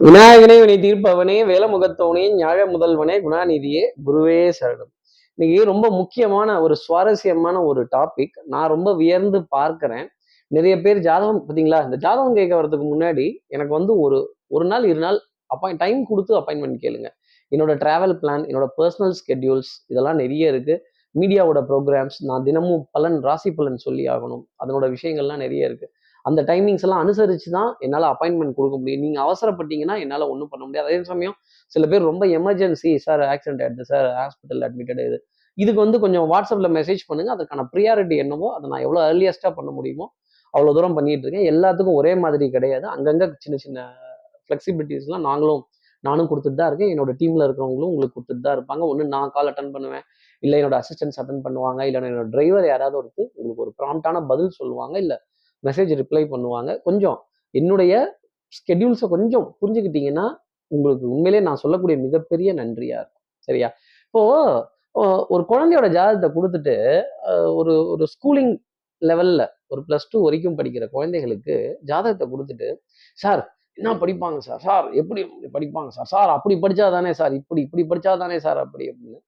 விநாயகனே வினை தீர்ப்பவனே வேலமுகத்தவனே ஞாழ முதல்வனே குணாநிதியே குருவே சரணம். இன்னைக்கு ரொம்ப முக்கியமான ஒரு சுவாரஸ்யமான ஒரு டாபிக் நான் ரொம்ப வியர்ந்து பார்க்கிறேன். நிறைய பேர் ஜாதகம் பார்த்தீங்களா? இந்த ஜாதகம் கேட்க வரதுக்கு முன்னாடி எனக்கு வந்து ஒரு ஒரு நாள் இரு நாள் அப்பாயின் டைம் கொடுத்து அப்பாயின்மெண்ட் கேளுங்க. என்னோட டிராவல் பிளான் என்னோட பர்சனல் ஸ்கெட்யூல்ஸ் இதெல்லாம் நிறைய இருக்கு. மீடியாவோட ப்ரோக்ராம்ஸ் நான் தினமும் பலன் ராசி பலன் சொல்லி ஆகணும். அதனோட விஷயங்கள்லாம் நிறைய இருக்கு. அந்த டைமிங்ஸ் எல்லாம் அனுசரித்து தான் என்னால் அப்பாயின்மெண்ட் கொடுக்க முடியும். நீங்கள் அவசரப்பட்டீங்கன்னா என்னால் ஒன்றும் பண்ண முடியாது. அதே சமயம் சில பேர் ரொம்ப எமர்ஜென்சி சார் ஆக்சிடென்ட் ஆயிடுது சார் ஹாஸ்பிட்டல் அட்மிட்டட் இது இதுக்கு வந்து கொஞ்சம் வாட்ஸ்அப்பில் மெசேஜ் பண்ணுங்கள் அதுக்கான ப்ரியாரிட்டி என்னவோ அதை நான் எவ்வளோ ஏர்லியஸ்ட்டாக பண்ண முடியுமோ அவ்வளோ தூரம் பண்ணிட்டு இருக்கேன். எல்லாத்துக்கும் ஒரே மாதிரி கிடையாது. அங்கங்கே சின்ன சின்ன ஃப்ளெக்சிபிலிட்டிஸ்லாம் நாங்களும் நானும் கொடுத்துட்டு தான் இருக்கேன். என்னோட டீமில் இருக்கிறவங்களும் உங்களுக்கு கொடுத்துட்டு தான் இருப்பாங்க. ஒன்று நான் கால் அட்டன் பண்ணுவேன். இல்லை என்னோட அசிஸ்டன்ஸ் அட்டன் பண்ணுவாங்க. இல்லை என்னோட டிரைவர் யாராவது ஒருத்தர் உங்களுக்கு ஒரு ப்ராம்ப்டான பதில் சொல்லுவாங்க. இல்லை மெசேஜ் ரிப்ளை பண்ணுவாங்க. கொஞ்சம் என்னுடைய ஸ்கெடியூல்ஸை கொஞ்சம் புரிஞ்சுக்கிட்டீங்கன்னா உங்களுக்கு உண்மையிலேயே நான் சொல்லக்கூடிய மிகப்பெரிய நன்றியா இருக்கும். சரியா? இப்போ ஒரு குழந்தையோட ஜாதகத்தை கொடுத்துட்டு ஒரு ஒரு ஸ்கூலிங் லெவல்ல ஒரு ப்ளஸ் டூ வரைக்கும் படிக்கிற குழந்தைகளுக்கு ஜாதகத்தை கொடுத்துட்டு சார் என்ன படிப்பாங்க சார் சார் எப்படி படிப்பாங்க சார் சார் அப்படி படிச்சா தானே சார் இப்படி இப்படி படிச்சா தானே சார் அப்படி அப்படின்னு.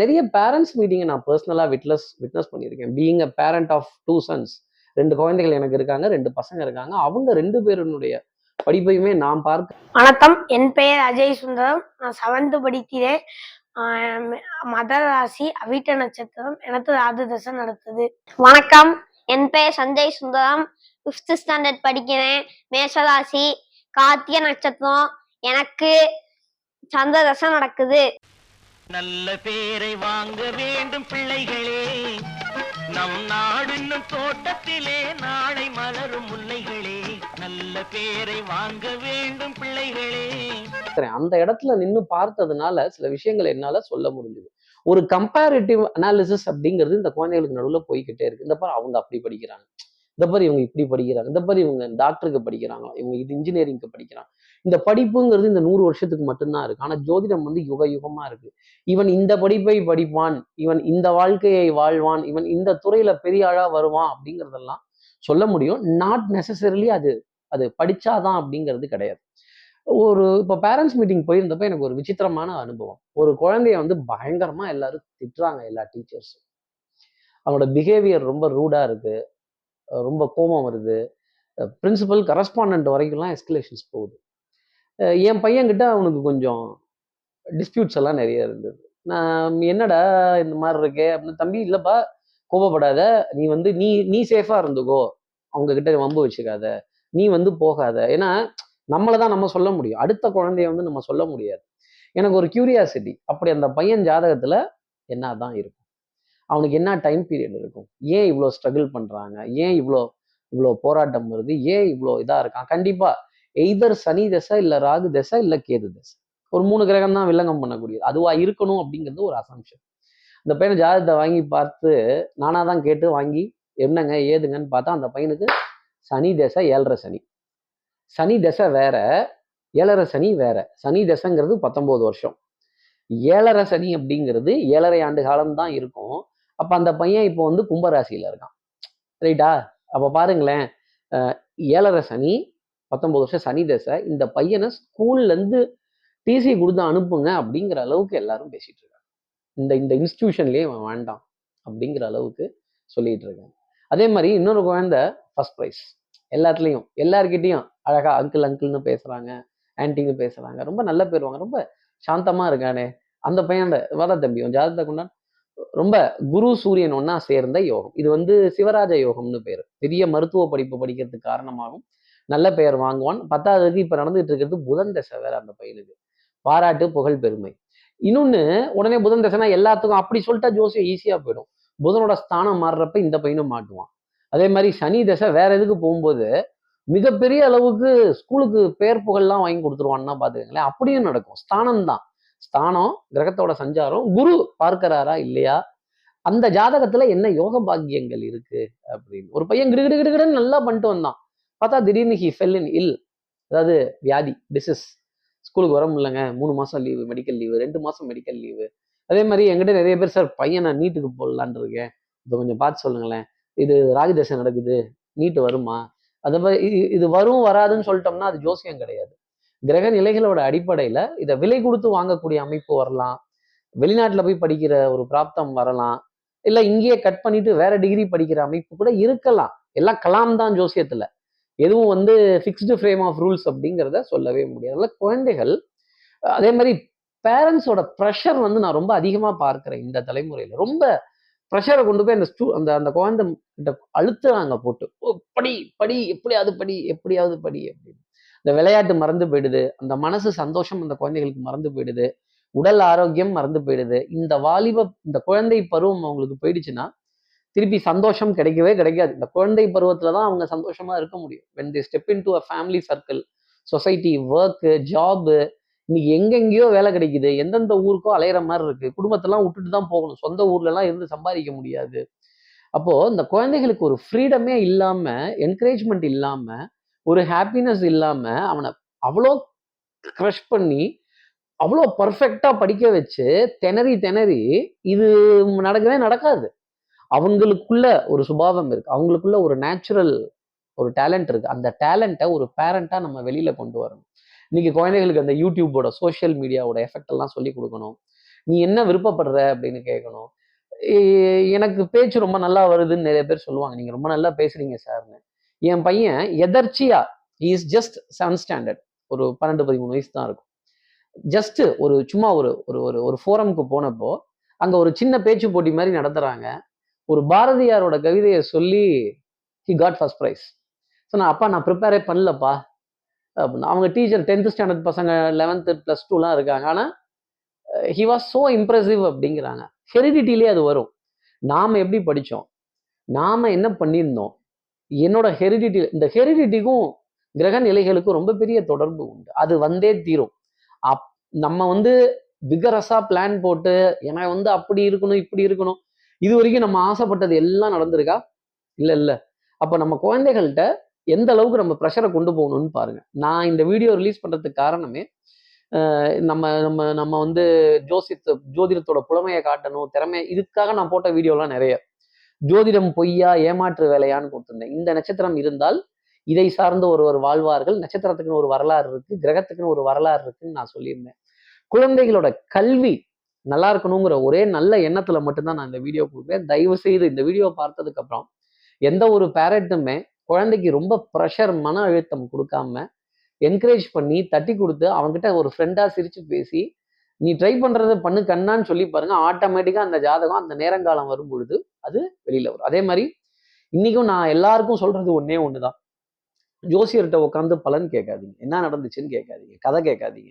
நிறைய பேரண்ட்ஸ் மீட்டிங்கை நான் பர்சனலாக விட்னஸ் விட்னஸ் பண்ணியிருக்கேன். Being a parent of two sons ரெண்டு குழந்தைகள் எனக்கு இருக்காங்க ரெண்டு பசங்க இருக்காங்க. அவங்க ரெண்டு பேருடைய படிப்பையுமே நான் பார்க்க வணக்கம். என் பெயர் அஜய் சுந்தரம். நான் செவன்த் படிக்கிறேன். மத ராசி அவிட்ட நட்சத்திரம். எனக்கு ராது தசை நடத்துது வணக்கம். என் பெயர் சஞ்சய் சுந்தரம். ஃபிஃப்த் ஸ்டாண்டர்ட் படிக்கிறேன். மேஷராசி கார்த்திகை நட்சத்திரம். எனக்கு சந்திர தசை நடக்குது. நல்ல பேரை வாங்க வேண்டும் பிள்ளைகளே. நம் நாடுன்னும் தோட்டத்திலே நாளை மலரும் முல்லைகளே நல்ல பேரை வாங்க வேண்டும் பிள்ளைகளே. அந்த இடத்துல நின்று பார்த்ததுனால சில விஷயங்கள் என்னால சொல்ல முடிஞ்சது. ஒரு கம்பேரிட்டிவ் அனாலிசிஸ் அப்படிங்கிறது இந்த குழந்தைகளுக்கு நடுவில் போய்கிட்டே இருக்கு. இந்த பாரு அவங்க அப்படி படிக்கிறாங்க. இந்த பாரு இவங்க இப்படி படிக்கிறாங்க. இந்த பாரு இவங்க டாக்டருக்கு படிக்கிறாங்க. இவங்க இது இன்ஜினியரிங்க்கு படிக்கிறாங்க. இந்த படிப்புங்கிறது இந்த நூறு வருஷத்துக்கு மட்டும்தான் இருக்கு. ஆனா ஜோதிடம் வந்து யுக யுகமா இருக்கு. இவன் இந்த படிப்பை படிப்பான் இவன் இந்த வாழ்க்கையை வாழ்வான் இவன் இந்த துறையில பெரிய ஆளா வருவான் அப்படிங்கிறதெல்லாம் சொல்ல முடியும். நாட் நெசசரிலி அது அது படிச்சாதான் அப்படிங்கிறது கிடையாது. ஒரு இப்போ பேரண்ட்ஸ் மீட்டிங் போயிருந்தப்ப எனக்கு ஒரு விசித்திரமான அனுபவம். ஒரு குழந்தைய வந்து பயங்கரமா எல்லாரும் திட்டுறாங்க எல்லா டீச்சர்ஸும் அவனோட பிஹேவியர் ரொம்ப ரூடா இருக்கு. ரொம்ப கோபம் வருது. பிரின்சிபல் கரஸ்பாண்ட் வரைக்கும்லாம் எஸ்கலேஷன்ஸ் போகுது. என் பையன்கிட்ட அவனுக்கு கொஞ்சம் டிஸ்பியூட்ஸ் எல்லாம் நிறைய இருந்தது. நான் என்னடா இந்த மாதிரி இருக்கே? அப்படின்னு தம்பி இல்லைப்பா கோபப்படாத. நீ வந்து நீ நீ சேஃபாக இருந்துக்கோ. அவங்க கிட்ட வம்பு வச்சுக்காத. நீ வந்து போகாத. ஏன்னா நம்மளை தான் நம்ம சொல்ல முடியும். அடுத்த குழந்தைய வந்து நம்ம சொல்ல முடியாது. எனக்கு ஒரு கியூரியாசிட்டி அப்படி அந்த பையன் ஜாதகத்தில் என்ன தான் இருக்கும்? அவனுக்கு என்ன டைம் பீரியட் இருக்கும்? ஏன் இவ்வளோ ஸ்ட்ரகிள் பண்ணுறாங்க ஏன் இவ்வளோ இவ்வளோ போராட்டம் வருது? ஏன் இவ்வளோ இதாக இருக்கான்? கண்டிப்பாக எய்தர் சனி தசை இல்லை ராகு தசை இல்லை கேது தசை. ஒரு மூணு கிரகம் தான் வில்லங்கம் பண்ணக்கூடியது. அதுவா இருக்கணும் அப்படிங்கிறது ஒரு அசம்ஷன் அந்த பையனை ஜாதகத்தை வாங்கி பார்த்து நானாக தான் கேட்டு வாங்கி என்னங்க ஏதுங்கன்னு பார்த்தா அந்த பையனுக்கு சனி தசை ஏழரை சனி. சனி தசை வேற ஏழரை சனி வேற. சனி தசைங்கிறது பத்தொம்போது வருஷம். ஏழரை சனி அப்படிங்கிறது ஏழரை ஆண்டு காலம் தான் இருக்கும். அப்போ அந்த பையன் இப்போ வந்து கும்பராசியில் இருக்கான். ரைட்டா? அப்போ பாருங்களேன் ஏழரை சனி பத்தொன்பது வருஷம் சனி தசை இந்த பையனை ஸ்கூல்லேருந்து டிசி கொடுத்து அனுப்புங்க அப்படிங்கிற அளவுக்கு எல்லாரும் பேசிகிட்டு இருக்காங்க. இந்த இந்த இன்ஸ்டியூஷன்லேயே அவன் வேண்டாம் அப்படிங்கிற அளவுக்கு சொல்லிட்டு இருக்காங்க. அதே மாதிரி இன்னொரு குழந்தை ஃபர்ஸ்ட் ப்ரைஸ் எல்லாத்துலேயும் எல்லாருக்கிட்டேயும் அழகாக அங்கிள் அங்கிள்னு பேசுகிறாங்க ஆன்ட்டின்னு பேசுகிறாங்க ரொம்ப நல்ல பேர் வாங்க ரொம்ப சாந்தமாக இருக்கானே. அந்த பையன் வர தம்பி ஜாதகத்தை கொண்டான் ரொம்ப குரு சூரியன் ஒன்னா சேர்ந்த யோகம். இது வந்து சிவராஜ யோகம்னு பேர். பெரிய மருத்துவ படிப்பு படிக்கிறதுக்கு காரணமாகும். நல்ல பெயர் வாங்குவான். பத்தாவதுக்கு இப்போ நடந்துகிட்டு இருக்கிறது புதன் தசை வேற அந்த பையனுக்கு. பாராட்டு புகழ் பெருமை. இன்னொன்னு உடனே புதன் தசைனா எல்லாத்துக்கும் அப்படி சொல்லிட்டா ஜோசியம் ஈஸியாக போயிடும். புதனோட ஸ்தானம் மாறுறப்ப இந்த பையனும் மாட்டுவான். அதே மாதிரி சனி தசை வேற எதுக்கு போகும்போது மிகப்பெரிய அளவுக்கு ஸ்கூலுக்கு பேர் புகழ்லாம் வாங்கி கொடுத்துருவான்னா பார்த்துக்கங்களேன் அப்படியும் நடக்கும். ஸ்தானம் தான் ஸ்தானம் கிரகத்தோட சஞ்சாரம் குரு பார்க்கிறாரா இல்லையா? அந்த ஜாதகத்துல என்ன யோக பாக்கியங்கள் இருக்கு அப்படின்னு. ஒரு பையன் கிடுகிடு கிடுகிடுன்னு நல்லா பண்ணிட்டு வந்தான். பார்த்தா திடீர்னு ஹி ஃபெல் இன் இல் அதாவது வியாதி டிசீஸ் ஸ்கூலுக்கு வர முடியலங்க. மூணு மாதம் லீவு மெடிக்கல் லீவு ரெண்டு மாதம் மெடிக்கல் லீவு அதே மாதிரி எங்கிட்ட நிறைய பேர் சார் பையனை நீட்டுக்கு போடலான் இருக்கேன். இப்போ கொஞ்சம் பார்த்து சொல்லுங்களேன். இது ராஜதசை நடக்குது. நீட்டு வருமா? அதை மாதிரி இது வரும் வராதுன்னு சொல்லிட்டோம்னா அது ஜோசியம் கிடையாது. கிரக நிலைகளோட அடிப்படையில் இதை விலை கொடுத்து வாங்கக்கூடிய அமைப்பு வரலாம். வெளிநாட்டில் போய் படிக்கிற ஒரு பிராப்தம் வரலாம். இல்லை இங்கேயே கட் பண்ணிட்டு வேற டிகிரி படிக்கிற அமைப்பு கூட இருக்கலாம். எல்லாம் கலாம் தான் ஜோசியத்தில். எதுவும் வந்து ஃபிக்ஸ்டு ஃப்ரேம் ஆஃப் ரூல்ஸ் அப்படிங்கிறத சொல்லவே முடியாது. அதில் குழந்தைகள் அதே மாதிரி பேரண்ட்ஸோட ப்ரெஷர் வந்து நான் ரொம்ப அதிகமாக பார்க்குறேன் இந்த தலைமுறையில். ரொம்ப ப்ரெஷரை கொண்டு போய் அந்த ஸ்டூ அந்த அந்த குழந்தை கிட்ட அழுத்துறாங்க போட்டு. "ஓ, படி படி எப்படியாவது படி எப்படியாவது படி அப்படின்னு. இந்த விளையாட்டு மறந்து போயிடுது. அந்த மனசு சந்தோஷம் அந்த குழந்தைகளுக்கு மறந்து போயிடுது. உடல் ஆரோக்கியம் மறந்து போயிடுது. இந்த வாலிப இந்த குழந்தை பருவம் அவங்களுக்கு போயிடுச்சுன்னா திருப்பி சந்தோஷம் கிடைக்கவே கிடைக்காது. இந்த குழந்தை பருவத்தில் தான் அவங்க சந்தோஷமாக இருக்க முடியும். When the step in to a family circle society work job இன்னைக்கு எங்கெங்கேயோ வேலை கிடைக்குது. எந்தெந்த ஊருக்கோ அலையிற மாதிரி இருக்குது குடும்பத்தெல்லாம் விட்டுட்டு தான் போகணும். சொந்த ஊர்லலாம் இருந்து சம்பாதிக்க முடியாது. அப்போது இந்த குழந்தைகளுக்கு ஒரு ஃப்ரீடமே இல்லாமல் என்கரேஜ்மெண்ட் இல்லாமல் ஒரு ஹாப்பினஸ் இல்லாமல் அவனை அவ்வளோ க்ரஷ் பண்ணி அவ்வளோ பர்ஃபெக்டாக படிக்க வச்சு திணறி திணறி இது நடக்கவே நடக்காது. அவங்களுக்குள்ள ஒரு சுபாவம் இருக்கு. அவங்களுக்குள்ள ஒரு நேச்சுரல் ஒரு டேலண்ட் இருக்கு. அந்த டேலண்ட்டை ஒரு பேரண்டா நம்ம வெளியில கொண்டு வரணும். இன்னைக்கு குழந்தைகளுக்கு அந்த யூடியூபோட சோஷியல் மீடியாவோட எஃபெக்ட் எல்லாம் சொல்லி கொடுக்கணும். நீ என்ன விருப்பப்படுற அப்படின்னு கேட்கணும். எனக்கு பேச்சு ரொம்ப நல்லா வருதுன்னு நிறைய பேர் சொல்லுவாங்க. நீங்க ரொம்ப நல்லா பேசுறீங்க சார்னு என் பையன் எதர்ச்சியா இஸ் ஜஸ்ட் செவன்த் ஸ்டாண்டர்ட் ஒரு பன்னெண்டு பதிமூணு வயசு தான் இருக்கும். ஜஸ்ட் ஒரு சும்மா ஒரு ஒரு ஒரு ஒரு ஃபோரம்க்கு போனப்போ அங்க ஒரு சின்ன பேச்சு போட்டி மாதிரி நடத்துறாங்க. ஒரு பாரதியாரோட கவிதையை சொல்லி he got first prize so நான் அப்பா நான் ப்ரிப்பேரே பண்ணலப்பா. அப்படின்னு. அவங்க டீச்சர் டென்த்து ஸ்டாண்டர்ட் பசங்க லெவன்த்து ப்ளஸ் டூலாம் இருக்காங்க. ஆனால் ஹி வாஸ் ஸோ இம்ப்ரெசிவ் அப்படிங்கிறாங்க. ஹெரிடிட்டிலே அது வரும். நாம் எப்படி படித்தோம் நாம் என்ன பண்ணியிருந்தோம்? என்னோட ஹெரிடிட்டி இந்த ஹெரிடிட்டிக்கும் கிரக நிலைகளுக்கும் ரொம்ப பெரிய தொடர்பு உண்டு. அது வந்தே தீரும். அப் நம்ம வந்து விகரஸாக பிளான் போட்டு எனக்கு வந்து அப்படி இருக்கணும் இப்படி இருக்கணும். இது வரைக்கும் நம்ம ஆசைப்பட்டது எல்லாம் நடந்திருக்கா? இல்லை இல்லை. அப்போ நம்ம குழந்தைகள்கிட்ட எந்த அளவுக்கு நம்ம ப்ரெஷரை கொண்டு போகணும்னு பாருங்க. நான் இந்த வீடியோ ரிலீஸ் பண்ணுறதுக்கு காரணமே நம்ம நம்ம நம்ம வந்து ஜோசியத்தை ஜோதிடத்தோட புலமையை காட்டணும் திறமை இதுக்காக நான் போட்ட வீடியோலாம் நிறைய. ஜோதிடம் பொய்யா ஏமாற்று வேலையான்னு கொடுத்துருந்தேன். இந்த நட்சத்திரம் இருந்தால் இதை சார்ந்த ஒருவர் வாழ்வார்கள். நட்சத்திரத்துக்குன்னு ஒரு வரலாறு இருக்கு கிரகத்துக்குன்னு ஒரு வரலாறு இருக்குன்னு நான் சொல்லியிருந்தேன். குழந்தைகளோட கல்வி நல்லா இருக்கணுங்கிற ஒரே நல்ல எண்ணத்துல மட்டும்தான் நான் இந்த வீடியோ கொடுப்பேன். தயவு செய்து இந்த வீடியோ பார்த்ததுக்கு அப்புறம் எந்த ஒரு பேரண்ட்டுமே குழந்தைக்கு ரொம்ப ப்ரெஷர் மன அழுத்தம் கொடுக்காம என்கரேஜ் பண்ணி தட்டி கொடுத்து அவங்ககிட்ட ஒரு ஃப்ரெண்டாக சிரிச்சு பேசி நீ ட்ரை பண்ணுறத பண்ணு கண்ணான்னு சொல்லி பாருங்க ஆட்டோமேட்டிக்காக அந்த ஜாதகம் அந்த நேரங்காலம் வரும் பொழுது அது வெளியில் வரும். அதே மாதிரி இன்னைக்கும் நான் எல்லாருக்கும் சொல்றது ஒன்று தான் ஜோசியர்கிட்ட உட்காந்து பலன் கேட்காதீங்க. என்ன நடந்துச்சுன்னு கேட்காதீங்க. கதை கேட்காதீங்க.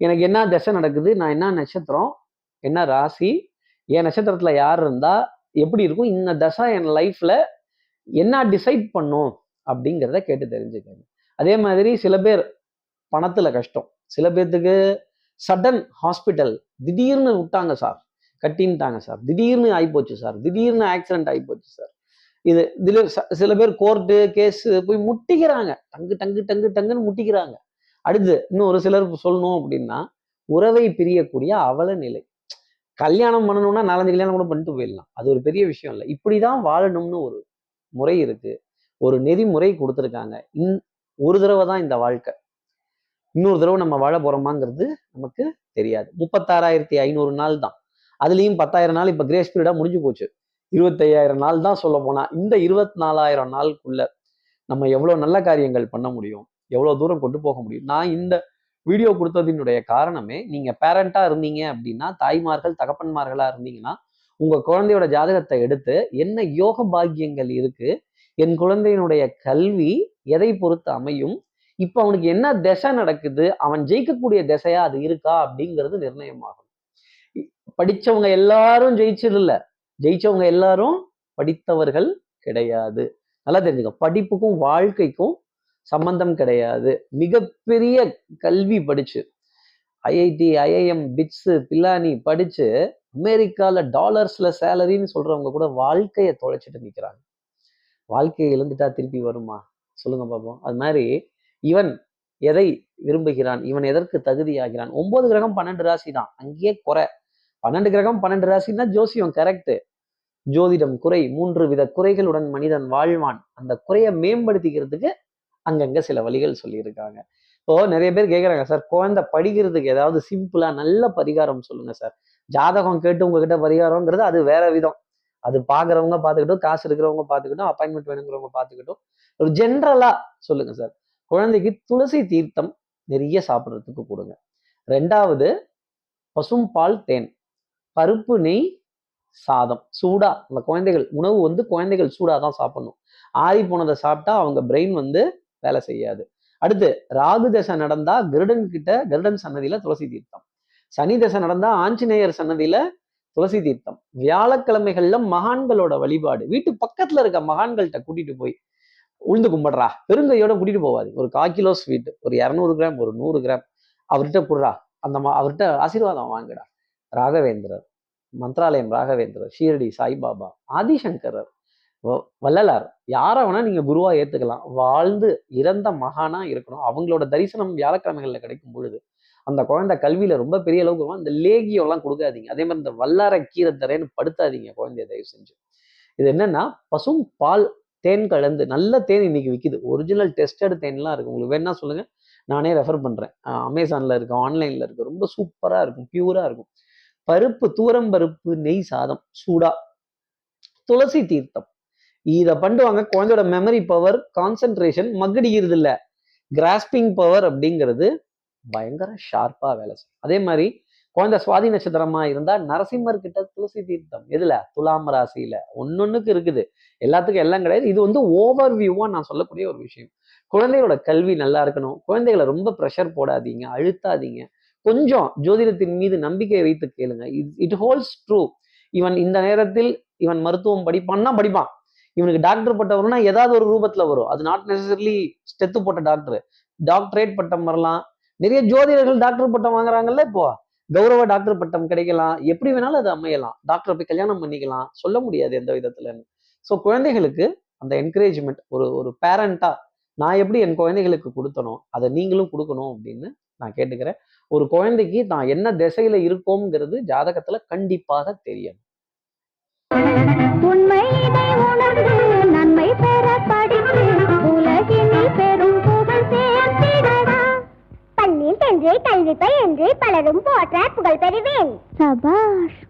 எனக்கு என்ன திசை நடக்குது? நான் என்ன நட்சத்திரம்? என்ன ராசி? என் நட்சத்திரத்தில் யார் இருந்தா எப்படி இருக்கும்? இந்த தசை என் லைஃப்ல என்ன டிசைட் பண்ணும்? அப்படிங்கிறத கேட்டு தெரிஞ்சுக்கோங்க. அதே மாதிரி சில பேர் பணத்துல கஷ்டம். சில பேர்த்துக்கு சடன் ஹாஸ்பிட்டல் திடீர்னு விட்டாங்க சார் கட்டின்ட்டாங்க சார் திடீர்னு ஆகிப்போச்சு சார் திடீர்னு ஆக்சிடென்ட் ஆகிப்போச்சு சார் இது இதில் ச- சில பேர் கோர்ட்டு கேஸ் போய் முட்டிக்கிறாங்க. டங்கு டங்கு டங்கு டங்குன்னு முட்டிக்கிறாங்க. அடுத்து இன்னும் ஒரு சிலர் சொல்லணும் அப்படின்னா உறவை பிரியக்கூடிய அவல நிலை. கல்யாணம் பண்ணணும்னா நாலஞ்சு கல்யாணம் கூட பண்ணிட்டு போயிடலாம். அது ஒரு பெரிய விஷயம் இல்லை. இப்படிதான் வாழணும்னு ஒரு முறை இருக்கு. ஒரு நெறிமுறை கொடுத்துருக்காங்க. இன் ஒரு தடவை தான் இந்த வாழ்க்கை. இன்னொரு தடவை நம்ம வாழ போறோமாங்கிறது நமக்கு தெரியாது. முப்பத்தாறாயிரத்தி ஐநூறு நாள் தான். அதுலேயும் பத்தாயிரம் நாள் இப்போ கிரேஸ் பீரியடாக முடிஞ்சு போச்சு. இருபத்தையாயிரம் நாள் தான் சொல்ல போனால் இந்த இருபத்தி நாலாயிரம் நாளுக்குள்ள நம்ம எவ்வளோ நல்ல காரியங்கள் பண்ண முடியும்? எவ்வளோ தூரம் கொண்டு போக முடியும்? நான் இந்த வீடியோ கொடுத்ததினுடைய காரணமே நீங்கள் பேரண்ட்டாக இருந்தீங்க அப்படின்னா தாய்மார்கள் தகப்பன்மார்களாக இருந்தீங்கன்னா உங்கள் குழந்தையோட ஜாதகத்தை எடுத்து என்ன யோக பாக்கியங்கள் இருக்கு என் குழந்தையினுடைய கல்வி எதை பொறுத்து அமையும் இப்போ அவனுக்கு என்ன திசை நடக்குது அவன் ஜெயிக்கக்கூடிய திசையா அது இருக்கா அப்படிங்கிறது நிர்ணயமாகும். படிச்சவங்க எல்லாரும் ஜெயிச்சிடல ஜெயிச்சவங்க எல்லாரும் படித்தவர்கள் கிடையாது. நல்லா தெரிஞ்சுக்க. படிப்புக்கும் வாழ்க்கைக்கும் சம்பந்தம் கிடையாது. மிகப்பெரிய கல்வி படிச்சு ஐஐடி ஐஐஎம் பிட்ஸு பில்லானி படிச்சு அமெரிக்கால டாலர்ஸ்ல சேலரின்னு சொல்றவங்க கூட வாழ்க்கையை தொலைச்சிட்டு நிற்கிறாங்க வாழ்க்கையை இழந்துட்டா திருப்பி வருமா? சொல்லுங்க பாப்போம். அது மாதிரி இவன் எதை விரும்புகிறான்? இவன் எதற்கு தகுதியாகிறான்? ஒன்பது கிரகம் பன்னெண்டு ராசி தான். அங்கேயே குறை. பன்னெண்டு கிரகம் பன்னெண்டு ராசின்னா ஜோசியம் கரெக்ட் ஜோதிடம் குறை. மூன்று வித குறைகளுடன் மனிதன் வாழ்வான். அந்த குறையை மேம்படுத்திக்கிறதுக்கு அங்கங்கே சில வழிகள் சொல்லியிருக்காங்க. இப்போ நிறைய பேர் கேட்குறாங்க சார் குழந்தை படிக்கிறதுக்கு ஏதாவது சிம்பிளாக நல்ல பரிகாரம் சொல்லுங்க சார். ஜாதகம் கேட்டு உங்ககிட்ட பரிகாரம்ங்கிறது அது வேற விதம். அது பார்க்குறவங்க பார்த்துக்கிட்டும் காசு இருக்கிறவங்க பார்த்துக்கிட்டும் அப்பாயின்மெண்ட் வேணுங்கிறவங்க பார்த்துக்கிட்டும் ஒரு ஜென்ரலாக சொல்லுங்க சார். குழந்தைக்கு துளசி தீர்த்தம் நிறைய சாப்பிட்றதுக்கு கொடுங்க. ரெண்டாவது பசும்பால் தேன் பருப்பு நெய் சாதம் சூடா. அந்த குழந்தைகள் உணவு வந்து குழந்தைகள் சூடாக தான் சாப்பிடணும். ஆறி போனதை சாப்பிட்டா அவங்க பிரெயின் வந்து வேலை செய்யாது. அடுத்து ராகு தசை நடந்தா கருடன் கிட்ட கருடன் சன்னதியில துளசி தீர்த்தம். சனி தசை நடந்தா ஆஞ்சநேயர் சன்னதியில துளசி தீர்த்தம். வியாழக்கிழமைகள்ல மகான்களோட வழிபாடு. வீட்டு பக்கத்துல இருக்க மகான்கள்கிட்ட கூட்டிட்டு போய் உளுந்து கும்பிடுறா. பெருங்கையோட கூட்டிட்டு போவாது. ஒரு கால் கிலோ ஸ்வீட் ஒரு இரநூறு கிராம் ஒரு நூறு கிராம் அவர்கிட்ட குடுறா. அந்த மா அவர்கிட்ட ஆசீர்வாதம் வாங்குடா. ராகவேந்திரர் மந்த்ராலயம் ராகவேந்திரர் ஷீரடி சாய்பாபா ஆதிசங்கரர் வள்ளலார். யாரை வேணா நீங்க குருவா ஏத்துக்கலாம். வாழ்ந்து இறந்த மகானா இருக்கணும். அவங்களோட தரிசனம் வியாழக்கிழமைகள்ல கிடைக்கும் பொழுது அந்த குழந்தை கல்வியில ரொம்ப பெரிய அளவுக்கு வரும். இந்த லேகியம் எல்லாம் கொடுக்காதீங்க. அதே மாதிரி இந்த வல்லார கீரை தரேன்னு படுத்தாதீங்க குழந்தைய தயவு செஞ்சு. இது என்னன்னா பசும் பால் தேன் கலந்து நல்ல தேன் இன்னைக்கு விற்கிது ஒரிஜினல் டெஸ்டட் தேன்லாம் இருக்கு. உங்களுக்கு வேணா சொல்லுங்க. நானே ரெஃபர் பண்றேன். அமேசான்ல இருக்கு ஆன்லைன்ல இருக்கு. ரொம்ப சூப்பரா இருக்கும். பியூரா இருக்கும். பருப்பு தூரம் பருப்பு நெய் சாதம் சூடா. துளசி தீர்த்தம். இதை பண்ணுவாங்க குழந்தையோட மெமரி பவர் கான்சென்ட்ரேஷன் மகடிக்கிறது இல்லை கிராஸ்பிங் பவர் அப்படிங்கிறது பயங்கர ஷார்ப்பாக வேலை செய்யும். அதே மாதிரி குழந்தை சுவாதி நட்சத்திரமா இருந்தா நரசிம்மர் கிட்ட துளசி தீர்த்தம். எதுல? துலாம் ராசியில. ஒன்னொன்னுக்கு இருக்குது. எல்லாத்துக்கும் எல்லாம் கிடையாது. இது வந்து ஓவர் வியூவா நான் சொல்லக்கூடிய ஒரு விஷயம். குழந்தைகளோட கல்வி நல்லா இருக்கணும். குழந்தைகளை ரொம்ப ப்ரெஷர் போடாதீங்க. அழுத்தாதீங்க. கொஞ்சம் ஜோதிடத்தின் மீது நம்பிக்கை வைத்து கேளுங்க. இட் ஹோல்ஸ் ட்ரூ இவன் இந்த நேரத்தில் இவன் மருத்துவம் படிப்பான்னா படிப்பான். இவனுக்கு டாக்டர் பட்டம் வரும்னா ஏதாவது ஒரு ரூபத்துல வரும். அது நாட் நெசசரிலி ஸ்டெத்து போட்ட டாக்டர் டாக்டரேட் பட்டம் வரலாம். நிறைய ஜோதிடர்கள் டாக்டர் பட்டம் வாங்குறாங்கல்ல இப்போ. கௌரவ டாக்டர் பட்டம் கிடைக்கலாம். எப்படி வேணாலும் அது அமையலாம். டாக்டரை போய் கல்யாணம் பண்ணிக்கலாம். சொல்ல முடியாது எந்த விதத்துலன்னு. ஸோ குழந்தைகளுக்கு அந்த என்கரேஜ்மெண்ட் ஒரு ஒரு பேரண்டா நான் எப்படி என் குழந்தைகளுக்கு கொடுத்தனோ அதை நீங்களும் கொடுக்கணும் அப்படின்னு நான் கேட்டுக்கிறேன். ஒரு குழந்தைக்கு நான் என்ன திசையில இருக்கோங்கிறது ஜாதகத்துல கண்டிப்பாக தெரியும் உண்மை நன்மை பெற பெரும் கல்வி பயின்று பலரும் போற்ற புகழ் பெறுவேன். சபாஷ்.